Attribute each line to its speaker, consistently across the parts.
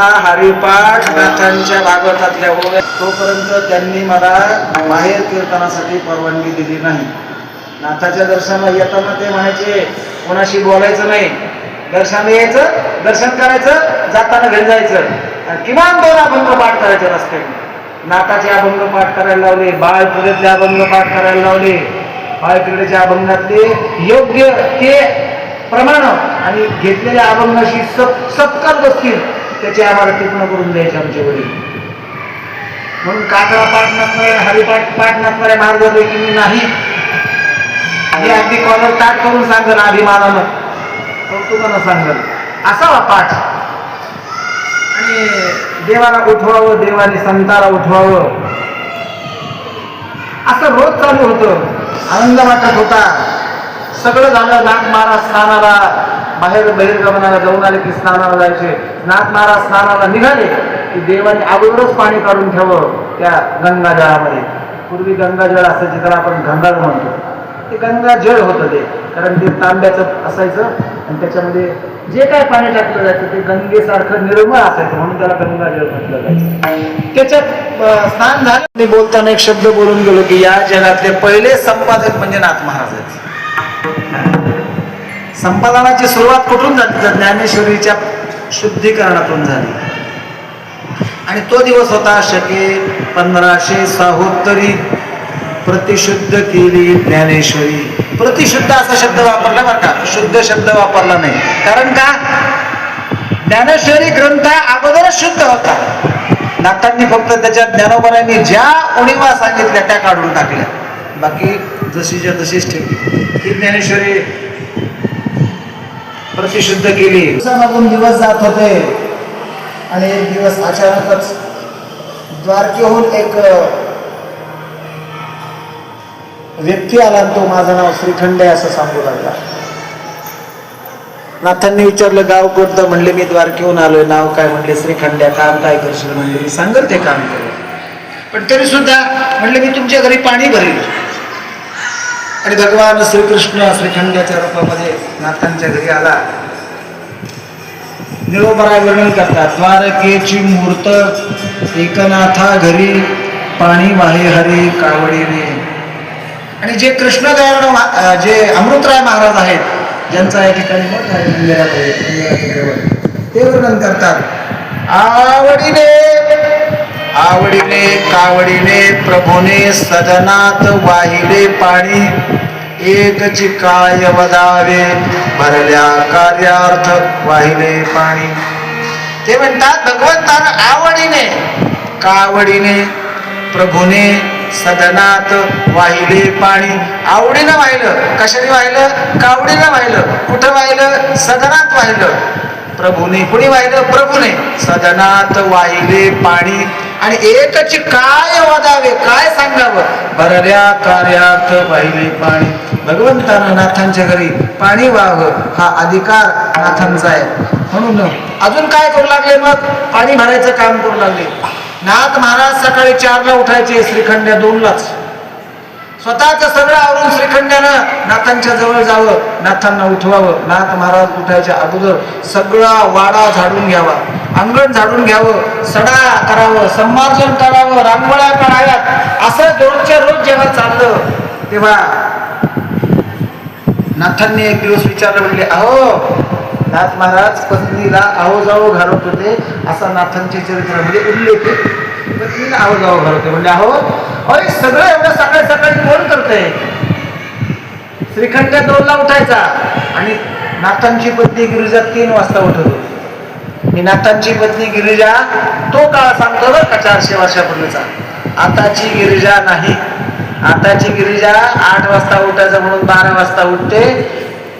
Speaker 1: हा हरिपाठ नाथांच्या भागवतातल्या ओव्या तोपर्यंत त्यांनी मला बाहेर कीर्तनासाठी परवानगी दिली नाही. नाथाच्या दर्शनाला येताना ते म्हणायचे कोणाशी बोलायचं नाही. दर्शनाला यायचं दर्शन करायचं जाताना घरी जायचं. किमान दोन अभंग पाठ करायचे रस्त्याने. नाथाचे अभंग पाठ करायला लावले बाळ अभंग पाठ करायला लावले. बाळ अभंगातले योग्य ते प्रमाण आणि घेतलेल्या अभंगाशी सप सत्कार बसतील. त्याचे आम्हाला टिप्पण करून द्यायचे आमचे वडील. म्हणून काकडा पाठ नसणारे हरिपाठ पाठ नसणाऱ्या मार्गापैकी मी नाही. आणि अगदी कॉलर ताट करून सांगल अभिमानानं. कौतुकानं सांगल. असावा पाठ. आणि देवाला उठवावं देवाने संताला उठवावं. असं रोज चालू होतं. आनंद वाटत होता. सगळं झालं नाग महाराज स्नानाला बाहेर बहिर्गमनाला जाऊन आले की स्नानाला जायचे. नाथ महाराज स्नानाला निघाले की देवाने अगोदरच पाणी काढून ठेवं त्या गंगाजळामध्ये पूर्वी गंगाजळ असायचे त्याला आपण गंगाज म्हणतो. ते गंगाजळ होतं ते कारण ते तांब्याचं असायचं आणि त्याच्यामध्ये जे काय पाणी टाकलं जायचं ते गंगेसारखं निर्मळ असायचं म्हणून त्याला गंगाजळ म्हटलं जायचं. त्याच्यात स्नान झालं. मी बोलताना एक शब्द बोलून गेलो की या जगातले पहिले संपादक म्हणजे नाथ महाराज आहेत. संपादनाची सुरुवात कुठून जाते तर ज्ञानेश्वरीच्या शुद्धीकरणातून झाली. आणि तो दिवस होता शके पंधराशे साहोत्तरी. प्रतिशुद्ध केली ज्ञानेश्वरी. प्रतिशुद्ध असा शब्द वापरला बरं का? शुद्ध शब्द वापरला नाही. कारण का? ज्ञानेश्वरी ग्रंथ अगोदरच शुद्ध होता. नाथांनी फक्त त्याच्या ज्ञानोबरांनी ज्या उणीवा सांगितल्या त्या काढून टाकल्या. बाकी जशीच्या तशीच ठेवली. ही ज्ञानेश्वरी प्रतिशुद्ध केली. दिवसामागून दिवस जात होते. आणि एक दिवस अचानकच द्वारकेहून एक व्यक्ती आला आणि तो माझं नाव श्रीखंड आहे असं सांगू लागला. नाथांनी विचारलं गाव कोणतं? म्हणले मी द्वारकेहून आलोय. नाव काय? म्हणले श्रीखंड्या काम काय करशील? म्हणले मी सांगल ते काम करेल पण तरी सुद्धा म्हणले मी तुमच्या घरी पाणी भरेल. आणि भगवान श्रीकृष्ण श्रीखंडाच्या रूपामध्ये नाथांच्या घरी आला. निरोपराय वर्णन करतात द्वारकेची मूर्त एकनाथा घरी पाणी वाहे हरी कावडीने. आणि जे कृष्णदयाळ जे अमृतराय महाराज आहेत ज्यांचा या ठिकाणी मठ आहे ते वर्णन करतात आवडीने आवडीने कावडीने प्रभूने सदनात वाहिले पाणी. एकची काय वदावे भरल्या कार्यार्थ वाहिले पाणी. ते म्हणतात भगवंतानं आवडीने कावडीने प्रभूने सदनात वाहिले पाणी. आवडीनं वाहिलं. कशाने वाहिलं? कावडीनं वाहिलं. कुठं वाहिलं? सदनात वाहिलं. प्रभूने कुणी वाहिलं? प्रभूने. सदनात वाहिले पाणी. आणि एकच काय वादावे? काय सांगावं? भरल्या कार्यात वाहिले पाणी. भगवंतानं नाथांच्या घरी पाणी व्हावं हा अधिकार नाथांचा आहे. म्हणून अजून काय करू लागले मग? पाणी भरायचं काम करू लागले. नाथ महाराज सकाळी चारला उठायचे श्रीखंड्या दोनलाच. स्वतःच सगळं आवरून श्रीखंड्यानं नाथांच्या जवळ जावं नाथांना उठवावं नाथ महाराज उठायच्या अगोदर सगळा वाडा झाडून घ्यावा. अंगण झाडून घ्यावं सडा करावं संमार्जन करावं रांगोळ्या कराव्यात असं रोजच्या रोज जेव्हा चाललं तेव्हा नाथांनी एक दिवस विचारलं म्हणले अहो नाथ महाराज पत्नीला आहो जाओ घालत होते असा नाथांच्या चरित्रामध्ये म्हणजे उल्लेख पत्नीला आहो जाओ घालत होते. म्हणजे अहो अरे सगळं एवढं सकाळी सकाळी कोण करते श्रीखंड दोनला उठायचा. आणि नाथांची पत्नी गिरिजा तीन वाजता उठत होती नाथांची पत्नी गिरिजा तो काळ सांगतो बरं का चारशे वर्षापूर्वीचा. आताची गिरिजा नाही. आताची गिरिजा आठ वाजता उठायचं म्हणून बारा वाजता उठते.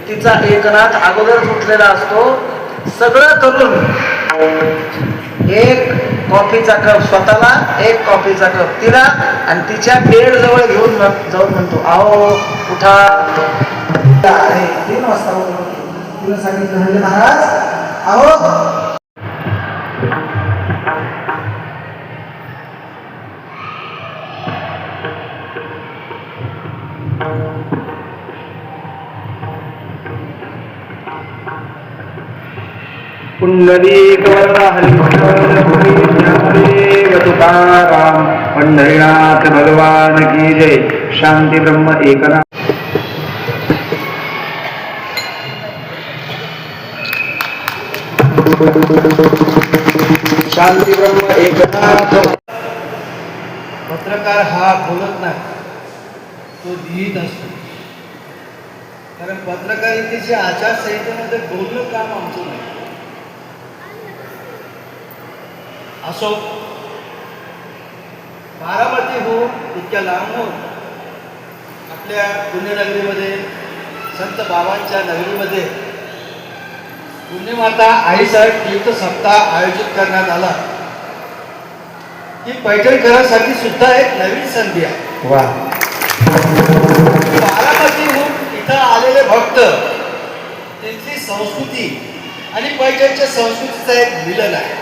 Speaker 1: तिचा एकनाथ अगोदर उठलेला असतो. सगळं करून एक कॉफीचा कप स्वतःला एक कॉफीचा कप तिला आणि तिच्या बेड जवळ घेऊन जाऊन म्हणतो आहो उठा. अरे, तीन वाजता तिला सांगितलं म्हणजे महाराज आहो
Speaker 2: तुकाराम पंढरीनाथ भगवान की जय। शांती ब्रह्म एकनाथ शांती ब्रह्म एकनाथ
Speaker 3: पत्रकार हा बोलत नाही तो लिहित असतो. कारण पत्रकारितेच्या आचारसंहितेमध्ये बोलणं काम आमचं नाही. असो. बारामतीहून इतक्या लांबून आपल्या पुण्यनगरीमध्ये संत बाबांच्या नगरीमध्ये पुण्यमाता आईसाहेब तीर्थ सप्ताह आयोजित करण्यात आला. ही पैठणकरांसाठी सुद्धा एक नवीन संधी आहे.
Speaker 1: वा.
Speaker 3: बारामतीहून इथं आलेले भक्त तिथली संस्कृती आणि पैठणच्या संस्कृतीचं एक मिलन आहे.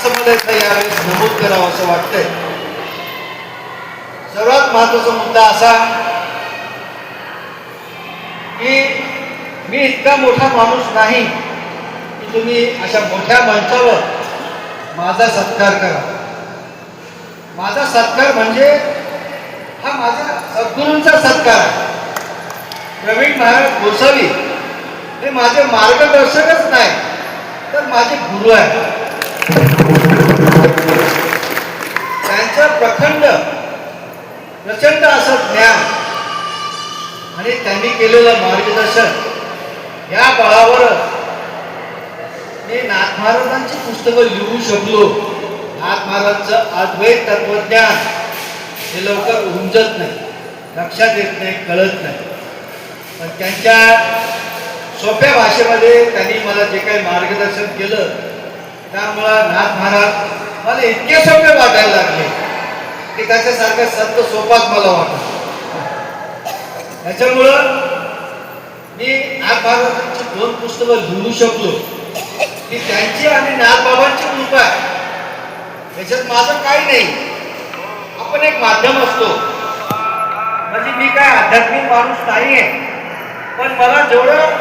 Speaker 3: असं मला इथं यावेळेस नमूद करावं असं वाटतंय. सर्वात महत्त्वाचा मुद्दा असा की मी इतका मोठा माणूस नाही की तुम्ही अशा मोठ्या मंचावर माझा सत्कार करा. माझा सत्कार म्हणजे हा माझा सद्गुरूंचा सत्कार आहे. प्रवीण महाराज गोसावी हे माझे मार्गदर्शकच नाही तर माझे गुरु आहे त्यांचं प्रखंड प्रचंड असं ज्ञान आणि त्यांनी केलेलं मार्गदर्शन या बळावर मी नाथ महाराजांची पुस्तकं लिहू शकलो. नाथ महाराजांचं अद्वैत तत्वज्ञान हे लवकर उमजत नाही लक्षात येत नाही कळत नाही. पण त्यांच्या सोप्या भाषेमध्ये त्यांनी मला जे काही मार्गदर्शन केलं त्यामुळं नाथ महाराज मला इतके सोपे वाटायला लागले की त्याच्यासारखं संत सोपाच मला वाटत त्याच्यामुळं मी नाथ महाराजांची दोन पुस्तकं लिहू शकलो. की त्यांची आणि नाथबाबांची कृपा आहे. त्याच्यात माझं काही नाही. आपण एक माध्यम असतो. म्हणजे मी काय आध्यात्मिक माणूस नाही आहे. पण मला जेवढं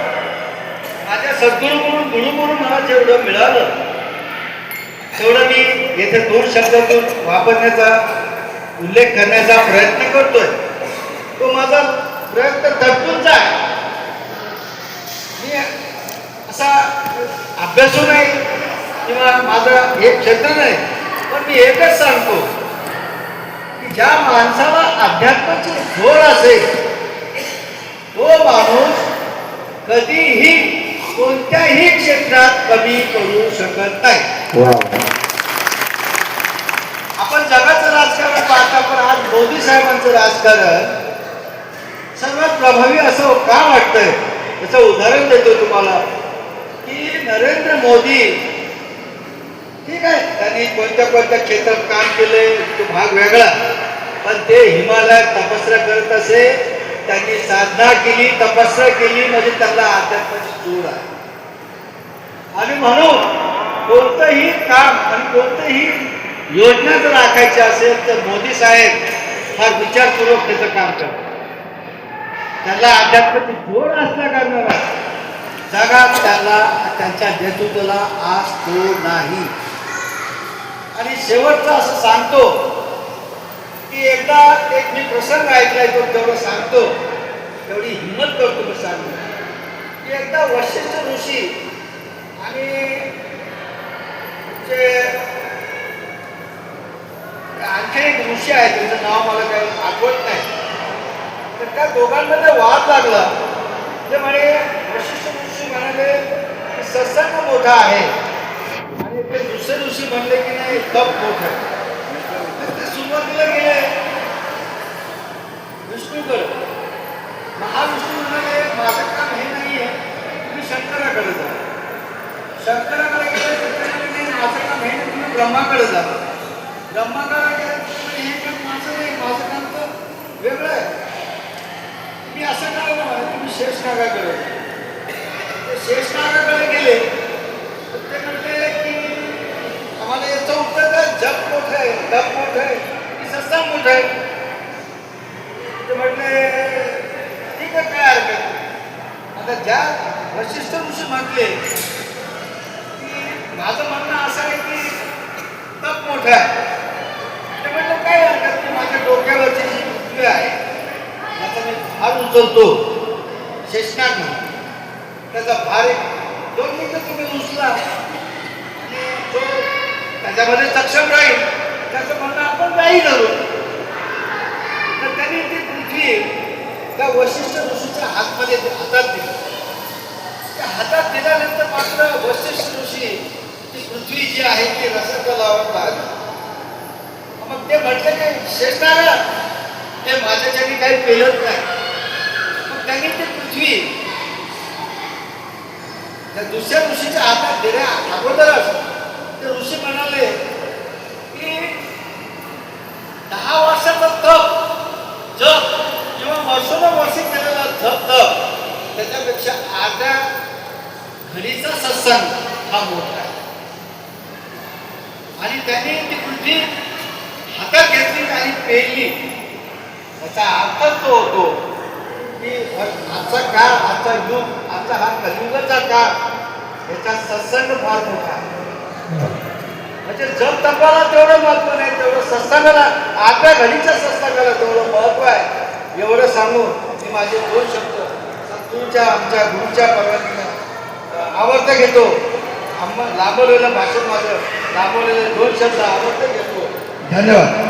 Speaker 3: माझ्या सद्गुरू म्हणून गुरु म्हणून मला जेवढं मिळालं तेवढं मी येथे दोन शब्दातून वापरण्याचा उल्लेख करण्याचा प्रयत्न करतोय. तो माझा प्रयत्न तत्पूरचा आहे मी असा अभ्यासू नाही किंवा माझा हे क्षेत्र नाही पण मी एकच सांगतो की ज्या माणसाला अध्यात्माची जोड असेल तो माणूस कधीही कोणत्याही क्षेत्रात कमी करू शकत नाही. आपण जगाचं राजकारण पाहता पण आज मोदी साहेबांचं राजकारण सर्वात प्रभावी असं का वाटतंय? याचं उदाहरण देतो तुम्हाला. की नरेंद्र मोदी ठीक आहे त्यांनी कोणत्या कोणत्या क्षेत्रात काम केले तो भाग वेगळा. पण ते हिमालयात तपस्या करत असे त्यांनी साधना केली तपस्या केली म्हणजे त्यांना आध्यात्माची चूड आहे. आणि म्हणून कोणतंही काम आणि कोणतंही योजना जर आखायची असेल तर मोदी साहेब फार विचारपूर्वक त्याचं काम करतात. त्याला अध्यात्माची जोड असल्या कारणाला जगात त्याला त्यांच्या नेतृत्वाला आज तो नाही. आणि शेवटचं असं सांगतो की एकदा एक मी प्रसंग ऐकलाय तो तेवढं सांगतो तेवढी हिंमत करतो मी सांगतो की एकदा वशिष्ठ ऋषी आणि आणखी एक ऋषी आहे त्यांचं नाव मला काही आठवत नाही तर त्या दोघांमध्ये वाद लागला ते म्हणे वशिष्ठ ऋषी म्हणाले की सत्संग मोठा आहे आणि ते दुसरे ऋषी म्हणले की नाही तप मोठ आहे तर ते सुरुवातीला गेले विष्णूकडे महाविष्णू म्हणाले माझं काम हे नाही आहे तुम्ही शंकराकडे जा शंकराकडे गेले तर ते म्हणे, नाही, माझं काम हे नाही, तुम्ही ब्रह्माकडे जा ब्रह्माकडे हे काम माझं नाही माझं काम तर वेगळं आहे. मी असं काय म्हणे तुम्ही शेषनागाकडे शेषनागाकडे गेले. तर ते म्हटले की आम्हाला याचं उत्तर काय जग मोठं आहे जग मोठं आहे की सस्ता मोठं आहे? ते म्हटले ठीक आहे काय हरकत आता ज्या वशिष्ठ ऋषी म्हटले की माझं म्हणणं असं आहे की तप मोठं आहे. ते म्हटलं काय हरकत नाही माझ्या डोक्यावरची जी पृथ्वी आहे त्याचा मी भार उचलतो. शेषनाग म्हणून त्याचा भार एक दोन मिनिटं तुम्ही उचला. तो त्याच्यामध्ये सक्षम राहील. त्याचं म्हणणं आपण नाही धरू. तर त्यांनी ती पृथ्वी त्या वशिष्ठ ऋषीच्या हातमध्ये हातात दिली. त्या हातात दिल्यानंतर मात्र वशिष्ठ ऋषी ती पृथ्वी जी आहे ती रसतलावर लागली. मग ते म्हटलं की शेषनारा ते माझ्याच्याने काही पेलत नाही. मग त्यांनी ती पृथ्वी त्या दुसऱ्या ऋषीच्या हातात दिल्या अगोदरच. ते ऋषी म्हणाले की दहा वर्षाचा तप जप किंवा वर्षोनवर्षी केलेला जप तप त्याच्यापेक्षा अर्ध्या घडीचा सत्संग हा मोठा त्यांनी ती पृथ्वी हातात घेतली आणि पेरली. याचा अर्थ तो होतो की आजचा काळ आजचा युग आजचा हा कलिंगचा काळ याचा सत्संग फार मोठा आहे. म्हणजे जप तपाला तेवढं महत्त्व नाही तेवढं सत्संगाला आपल्या घडीच्या सत्संगाला तेवढं महत्त्व आहे. एवढं सांगून मी माझे दोन शब्द सद्गुरूच्या आमच्या गुरुच्या परवानगीला आवडता घेतो. आम्हा लांबवलेलं भाषण माझं. लांबवलेले दोन शब्द आवडतं घेतो
Speaker 1: धन्यवाद.